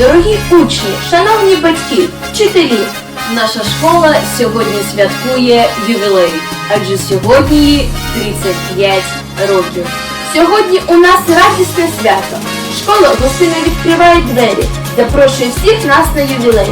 Дорогі учні, шановні батьки, вчителі, Наша школа сьогодні святкує ювілей, адже сьогодні їй 35 років. сьогодні у нас радісне свято. Школа гостина відкриває двері, запрошує всіх нас на ювілей.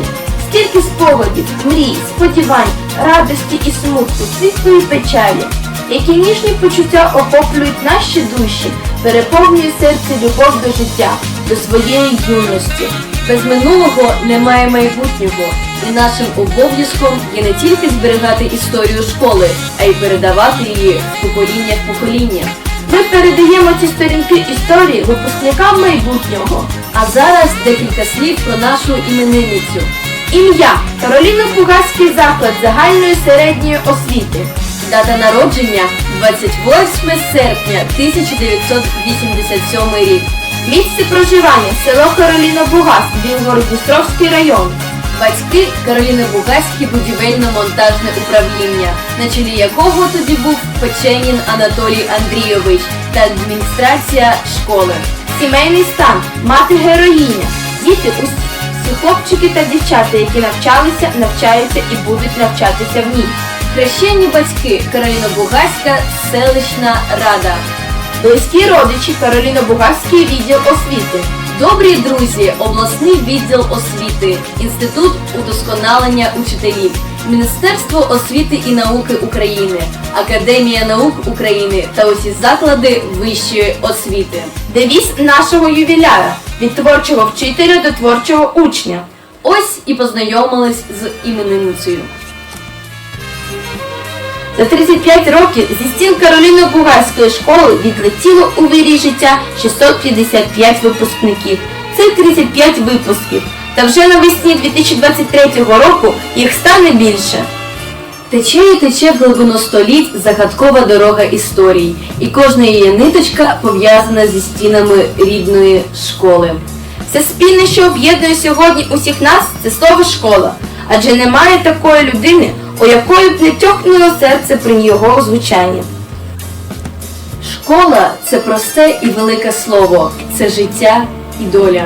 Стільки спогадів, мрій, сподівань, радості і смутку, світлу і печалі, які ніжні почуття охоплюють наші душі, переповнює серце любов до життя, до своєї юності. Без минулого немає майбутнього, і нашим обов'язком є не тільки зберігати історію школи, а й передавати її з покоління в покоління. Ми передаємо ці сторінки історії випускникам майбутнього. А зараз декілька слів про нашу іменинницю. Ім'я Кароліна Фугаський заклад загальної середньої освіти. Дата народження 28 серпня 1987 рік. Місце проживання село Кароліна Бугас, Білгород-Дністровський район. Батьки Кароліни Бугаські будівельно-монтажне управління, на чолі якого тоді був Печенін Анатолій Андрійович та адміністрація школи. Сімейний стан, мати героїня, діти усі хлопчики та дівчата, які навчалися, навчаються і будуть навчатися в ній. Хрещені батьки Кароліна Бугаська, селищна рада. Близькі родичі Кароліна Бугаський відділ освіти. Добрі друзі, обласний відділ освіти, інститут удосконалення учителів, Міністерство освіти і науки України, Академія наук України та усі заклади вищої освіти. Девіз нашого ювіляра від творчого вчителя до творчого учня. Ось і познайомились з іменинницею. За 35 років зі стін Кароліно-Бугарської школи відлетіло у вирій життя 655 випускників. Це 35 випусків. Та вже навесні 2023 року їх стане більше. Тече і тече в глибину століть загадкова дорога історій, і кожна її ниточка пов'язана зі стінами рідної школи. Все спільне, що об'єднує сьогодні усіх нас, це слово школа. Адже немає такої людини, у якої б серце при його звучанні. Школа це просте і велике слово, це життя і доля.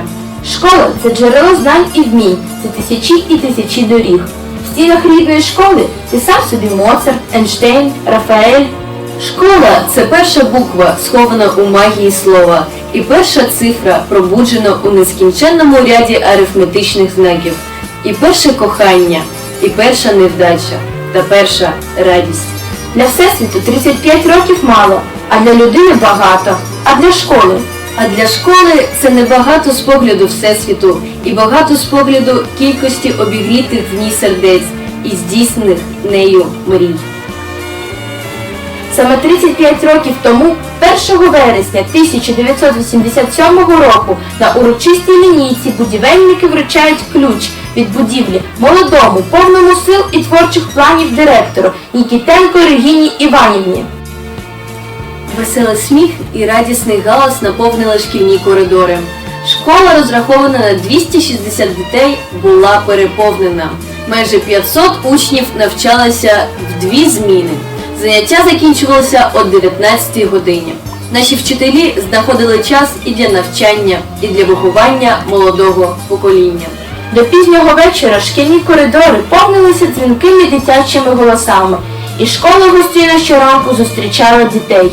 Школа це джерело знань і вмінь, це тисячі і тисячі доріг. В стінах рідної школи ти сам собі Моцарт, Ейнштейн, Рафаель. Школа це перша буква, схована у магії слова, і перша цифра пробуджена у нескінченному ряді арифметичних знаків, і перше кохання, і перша невдача, та перша радість. Для всесвіту 35 років мало, а для людини багато, а для школи. А для школи це не багато з погляду Всесвіту і багато з погляду кількості обігрітих в ній сердець і здійснених нею мрій. Саме 35 років тому, 1 вересня 1987 року, на урочистій лінійці будівельники вручають ключ від будівлі молодому, повному сил і творчих планів директору Нікітенко Регіні Іванівні. Веселий сміх і радісний галас наповнили шкільні коридори. Школа, розрахована на 260 дітей, була переповнена. Майже 500 учнів навчалися в дві зміни. Заняття закінчувалося о 19 годині. Наші вчителі знаходили час і для навчання, і для виховання молодого покоління. До пізнього вечора шкільні коридори повнилися дзвінкими дитячими голосами, і школа гостина щоранку зустрічала дітей.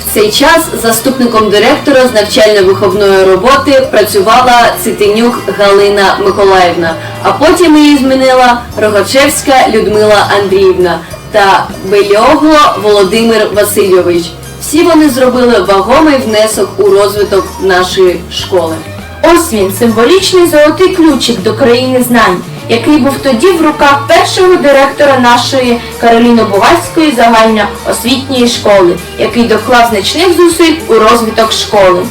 В цей час заступником директора з навчально-виховної роботи працювала Цитинюк Галина Миколаївна, а потім її змінила Рогачевська Людмила Андріївна та Бельогло Володимир Васильович. Всі вони зробили вагомий внесок у розвиток нашої школи. Ось він, символічний золотий ключик до країни знань, який був тоді в руках першого директора нашої Кароліно-Бугайської загальноосвітньої школи, який доклав значних зусиль у розвиток школи.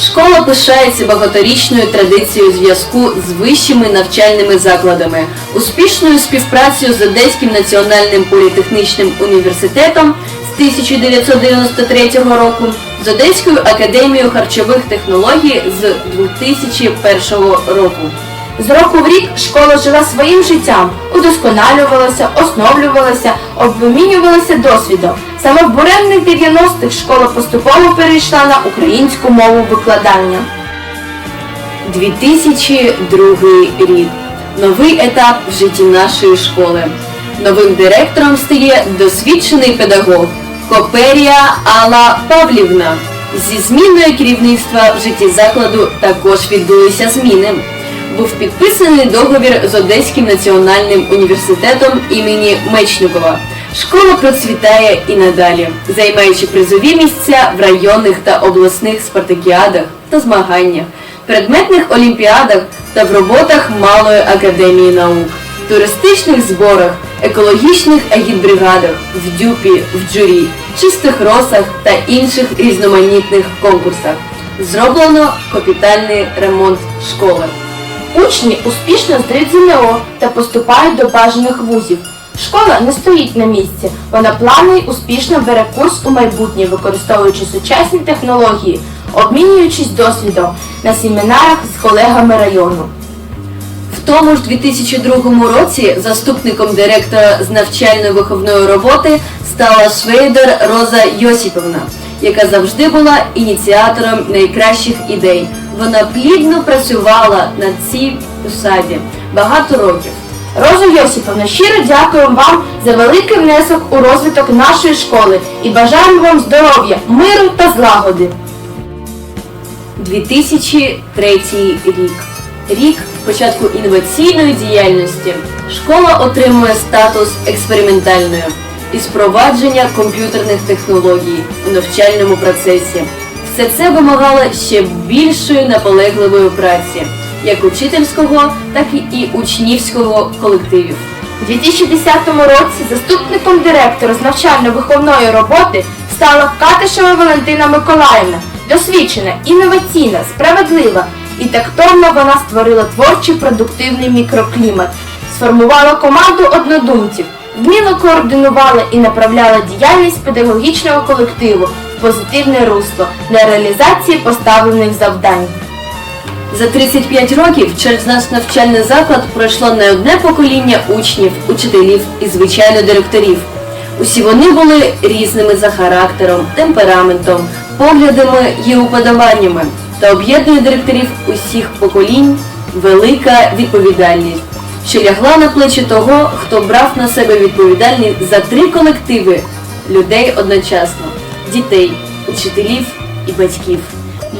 Школа пишається багаторічною традицією зв'язку з вищими навчальними закладами, успішною співпрацею з Одеським національним політехнічним університетом з 1993 року, з Одеською академією харчових технологій з 2001 року. З року в рік школа жила своїм життям, удосконалювалася, оновлювалася, обмінювалася досвідом. Саме в буремних 90-х школа поступово перейшла на українську мову викладання. 2002 рік. Новий етап в житті нашої школи. Новим директором стає досвідчений педагог Коперія Алла Павлівна. Зі зміною керівництва в житті закладу також відбулися зміни. Був підписаний договір з Одеським національним університетом імені Мечникова. Школа процвітає і надалі, займаючи призові місця в районних та обласних спартакіадах та змаганнях, предметних олімпіадах та в роботах Малої академії наук, туристичних зборах, екологічних агітбригадах, в дюпі, в джурі, чистих росах та інших різноманітних конкурсах. Зроблено капітальний ремонт школи. Учні успішно здають ЗНО та поступають до бажаних вузів. Школа не стоїть на місці, вона плавно й успішно бере курс у майбутнє, використовуючи сучасні технології, обмінюючись досвідом на семінарах з колегами району. Тому ж 2002 році заступником директора з навчально-виховної роботи стала Швейдер Роза Йосіповна, яка завжди була ініціатором найкращих ідей. Вона плідно працювала на цій посаді багато років. Роза Йосиповна, щиро дякуємо вам за великий внесок у розвиток нашої школи і бажаємо вам здоров'я, миру та злагоди. 2003 рік. Рік початку інноваційної діяльності. Школа отримує статус експериментальної із впровадження комп'ютерних технологій у навчальному процесі. Все це вимагало ще більшої наполегливої праці, як учительського, так і учнівського колективів. У 2010 році заступником директора з навчально-виховної роботи стала Катишева Валентина Миколаївна. Досвідчена, інноваційна, справедлива і тактовно вона створила творчий продуктивний мікроклімат, сформувала команду однодумців, вміло координувала і направляла діяльність педагогічного колективу в позитивне русло для реалізації поставлених завдань. За 35 років через наш навчальний заклад пройшло не одне покоління учнів, учителів і звичайно директорів. Усі вони були різними за характером, темпераментом, поглядами і уподобаннями. Та об'єднує директорів усіх поколінь велика відповідальність, що лягла на плечі того, хто брав на себе відповідальність за три колективи людей одночасно дітей, учителів і батьків.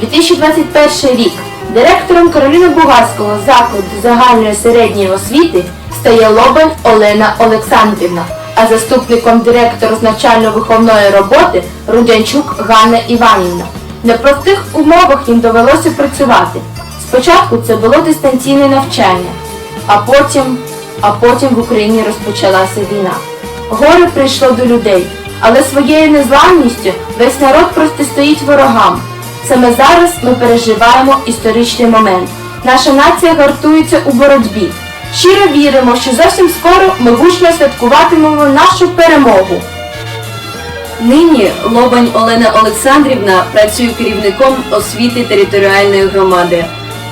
2021 рік директором Кароліни Бугарського закладу загальної середньої освіти стає Лобань Олена Олександрівна, а заступником директора з навчально-виховної роботи Рудянчук Ганна Іванівна. В непростих умовах їм довелося працювати. Спочатку це було дистанційне навчання, а потім, а потім в Україні розпочалася війна. Горе прийшло до людей, але своєю незламністю весь народ протистоїть ворогам. Саме зараз ми переживаємо історичний момент. Наша нація гартується у боротьбі. Щиро віримо, що зовсім скоро ми гучно святкуватимемо нашу перемогу. Нині Лобань Олена Олександрівна працює керівником освіти територіальної громади,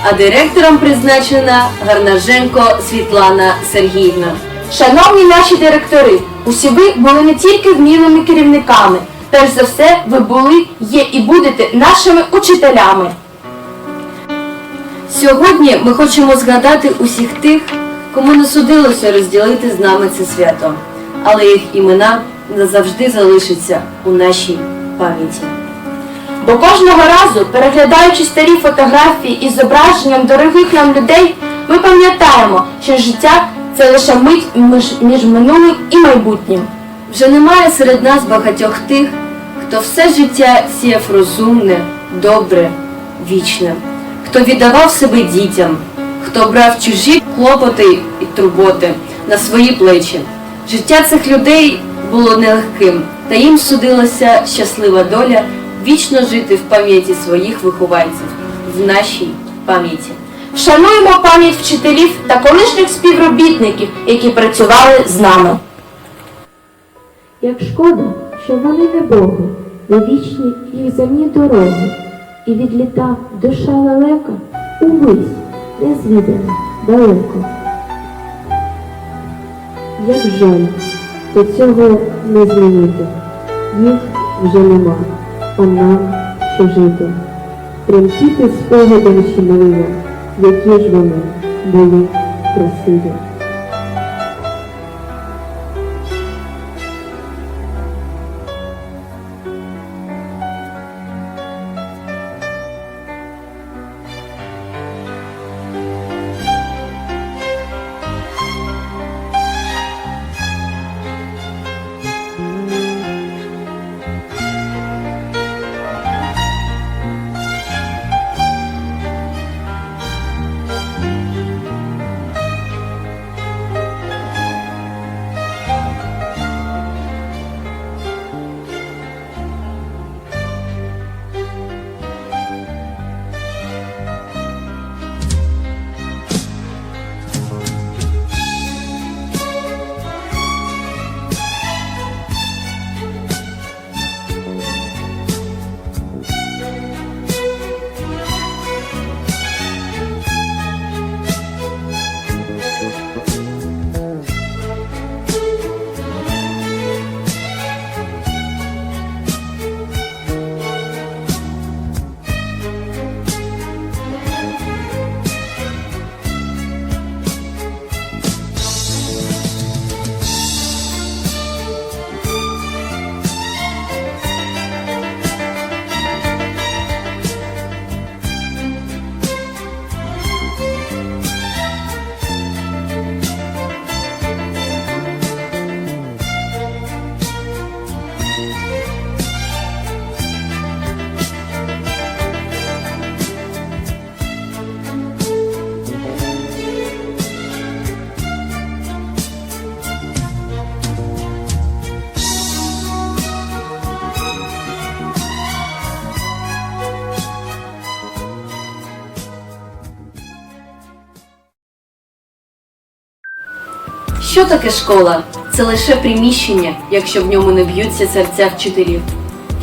а директором призначена Гарнаженко Світлана Сергіївна. Шановні наші директори, усі ви були не тільки вмілими керівниками, перш за все, ви були, є і будете нашими учителями. Сьогодні ми хочемо згадати усіх тих, кому не судилося розділити з нами це свято, але їх імена назавжди залишаться у нашій пам'яті. Бо кожного разу, переглядаючи старі фотографії із зображенням дорогих нам людей, ми пам'ятаємо, що життя це лише мить між минулим і майбутнім. Вже немає серед нас багатьох тих, хто все життя сіяв розумне, добре, вічне, хто віддавав себе дітям, хто брав чужі клопоти і турботи на свої плечі. Життя цих людей було нелегким, та їм судилася щаслива доля вічно жити в пам'яті своїх вихованців, в нашій пам'яті. Вшануємо пам'ять вчителів та колишніх співробітників, які працювали з нами. Як шкода, що вони не Богу, не вічні їх земні дороги, і відліта душа лелека увись, незвідана, далеко. Як жаль, то цього не змінити, їх вже нема, а нам що жити. Тремтіти спогадом щемливо, які ж вони були красиві. Що таке школа? Це лише приміщення, якщо в ньому не б'ються серця вчителів.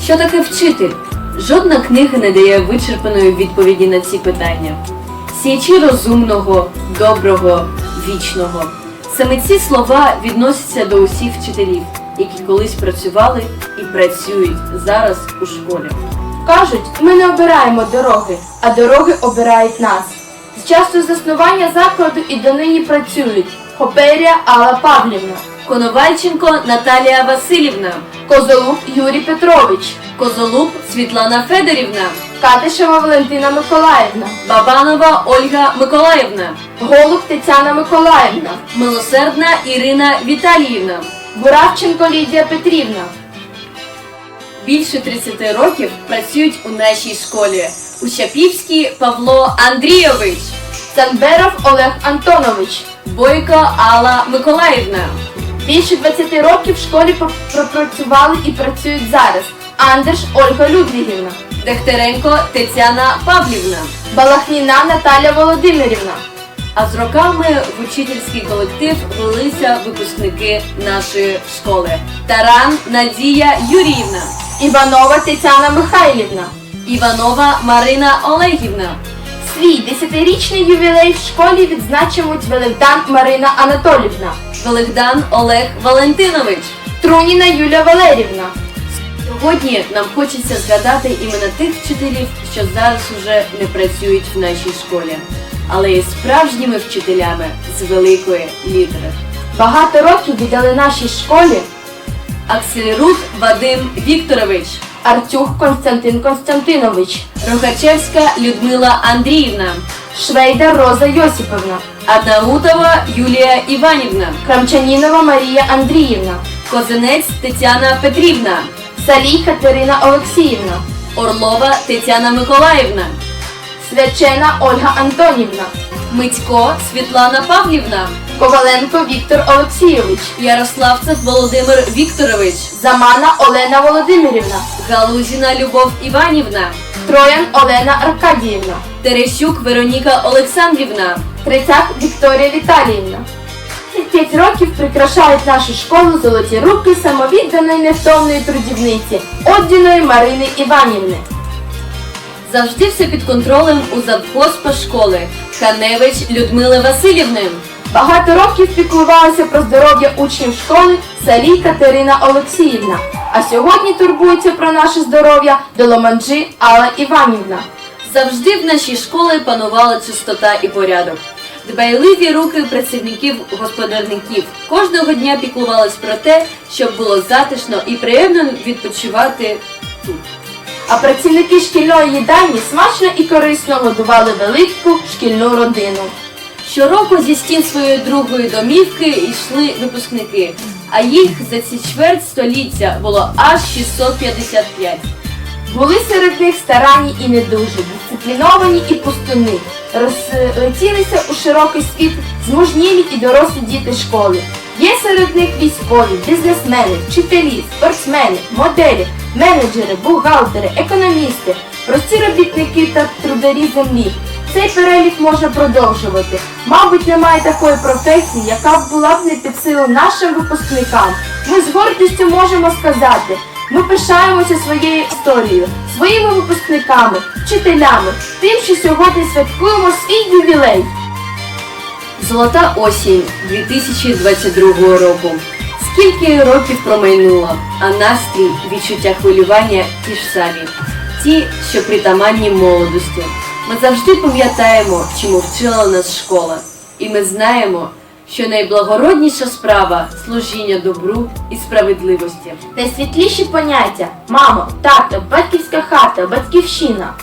Що таке вчитель? Жодна книга не дає вичерпаної відповіді на ці питання. Сіячі розумного, доброго, вічного. Саме ці слова відносяться до усіх вчителів, які колись працювали і працюють зараз у школі. Кажуть, ми не обираємо дороги, а дороги обирають нас. З часу заснування закладу і донині працюють Хоперія Алла Павлівна, Коновальченко Наталія Васильівна, Козолуб Юрій Петрович, Козолуб Світлана Федорівна, Катишева Валентина Миколаївна, Бабанова Ольга Миколаївна, Голуб Тетяна Миколаївна, Милосердна Ірина Віталіївна. Буравченко Лідія Петрівна, Більше 30 років працюють у нашій школі. Учапівський Павло Андрійович, Цанберов Олег Антонович. Бойко Алла Миколаївна, Більше 20 років в школі пропрацювали і працюють зараз. Андерш Ольга Людвігівна, Дехтеренко Тетяна Павлівна. Балахніна Наталя Володимирівна, А з роками в учительський колектив влилися випускники нашої школи. Таран Надія Юріївна, Іванова Тетяна Михайлівна. Іванова Марина Олегівна, Свій десятирічний ювілей в школі відзначимуть Великдан Марина Анатолівна, Великдан Олег Валентинович. Труніна Юля Валерівна, Сьогодні нам хочеться згадати імена тих вчителів, що зараз уже не працюють в нашій школі, але є справжніми вчителями з великої літери. багато років віддали нашій школі Аксельрук Вадим Вікторович, Артюх Константин Константинович, Рохачевська Людмила Андріївна, Швейдар Роза Йосиповна, Аднаутова Юлія Іванівна, Крамчанінова Марія Андріївна, Козинець Тетяна Петрівна, Салій Катерина Олексіївна, Орлова Тетяна Миколаївна, Свячена Ольга Антонівна, Митько Світлана Павлівна, Коваленко Віктор Олексійович, Ярославцев Володимир Вікторович, Замана Олена Володимирівна, Галузіна Любов Іванівна, Троян Олена Аркадіївна, Терещук Вероніка Олександрівна, Трицяк Вікторія Віталіївна. 5 років прикрашають нашу школу золоті руки самовідданої невтомної трудівниці Оддіної Марини Іванівни. завжди все під контролем у завхозпа школи Ханевич Людмили Васильівни, Багато років піклувалася про здоров'я учнів школи Салій Катерина Олексіївна, а сьогодні турбується про наше здоров'я Доломанджі Алла Іванівна. Завжди в нашій школі панувала чистота і порядок. Дбайливі руки працівників-господарників кожного дня піклувались про те, щоб було затишно і приємно відпочивати тут. А працівники шкільної їдальні смачно і корисно годували велику шкільну родину. Щороку зі стін своєї другої домівки йшли випускники, а їх за ці чверть століття було аж 655. Були серед них старанні і недужі, дисципліновані і пустуни, розлетілися у широкий світ змужнілі і дорослі діти школи. Є серед них військові, бізнесмени, вчителі, спортсмени, моделі, менеджери, бухгалтери, економісти, прості робітники та трударі землі. Цей перелік можна продовжувати. Мабуть, немає такої професії, яка б була б не під силу нашим випускникам. Ми з гордістю можемо сказати, ми пишаємося своєю історією, своїми випускниками, вчителями, тим, що сьогодні святкуємо свій ювілей. Золота осінь 2022 року. Скільки років промайнуло, а настрій, відчуття хвилювання ті ж самі, ті, що притаманні молодості. Ми завжди пам'ятаємо, чому вчила нас школа, і ми знаємо, що найблагородніша справа служіння добру і справедливості. Найсвітліші поняття мамо, тато, батьківська хата, батьківщина.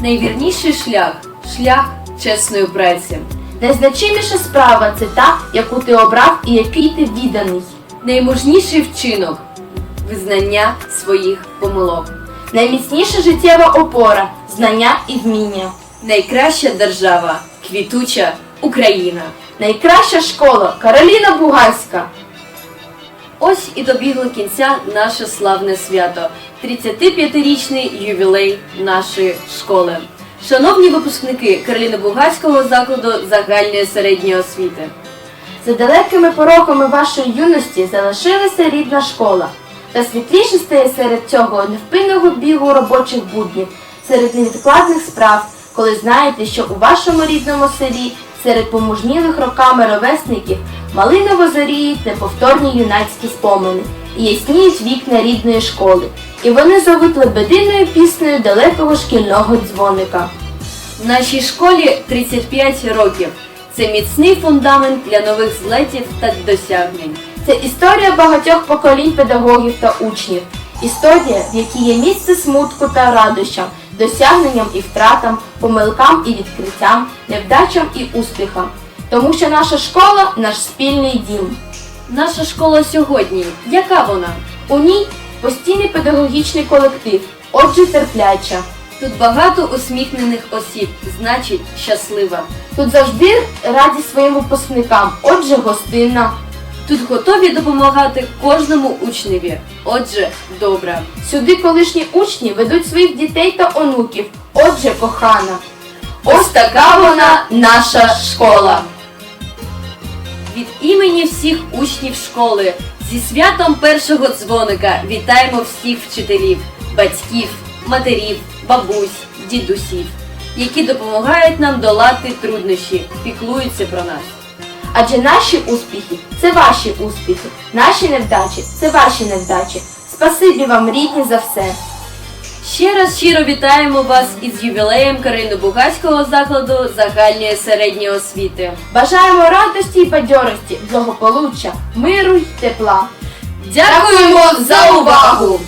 Найвірніший шлях шлях чесної праці. Найзначиміша справа це та, яку ти обрав і який ти відданий. Наймужніший вчинок визнання своїх помилок. Найміцніша життєва опора знання і вміння. Найкраща держава квітуча Україна. Найкраща школа Кароліна Бугайська. Ось і добігло кінця наше славне свято 35-річний ювілей нашої школи. Шановні випускники Кароліно-Бугайського закладу загальної середньої освіти. За далекими пороками вашої юності залишилася рідна школа. Та світліше стає серед цього невпинного бігу робочих буднів, серед невідкладних справ, коли знаєте, що у вашому рідному селі серед помужнілих роками ровесників малиново зоріють неповторні юнацькі спомини і ясніють вікна рідної школи. І вони зовуть лебединою піснею далекого шкільного дзвоника. В нашій школі 35 років. Це міцний фундамент для нових злетів та досягнень. Це історія багатьох поколінь педагогів та учнів. Історія, в якій є місце смутку та радощам, досягненням і втратам, помилкам і відкриттям, невдачам і успіхам. Тому що наша школа наш спільний дім. Наша школа сьогодні. Яка вона? У ній постійний педагогічний колектив, отже, терпляча. Тут багато усміхнених осіб, значить щаслива. Тут завжди раді своїм випускникам, отже, гостинна. Тут готові допомагати кожному учневі. Отже, добра. Сюди колишні учні ведуть своїх дітей та онуків, отже, кохана. Ось така вона наша школа. Від імені всіх учнів школи зі святом першого дзвоника вітаємо всіх вчителів, батьків, матерів, бабусь, дідусів, які допомагають нам долати труднощі, піклуються про нас. Адже наші успіхи це ваші успіхи, наші невдачі це ваші невдачі. Спасибі вам, рідні, за все. Ще раз щиро вітаємо вас із ювілеєм Карино-Бугайського закладу загальної середньої освіти. Бажаємо радості і бадьорості, благополуччя, миру й тепла. Дякуємо за увагу!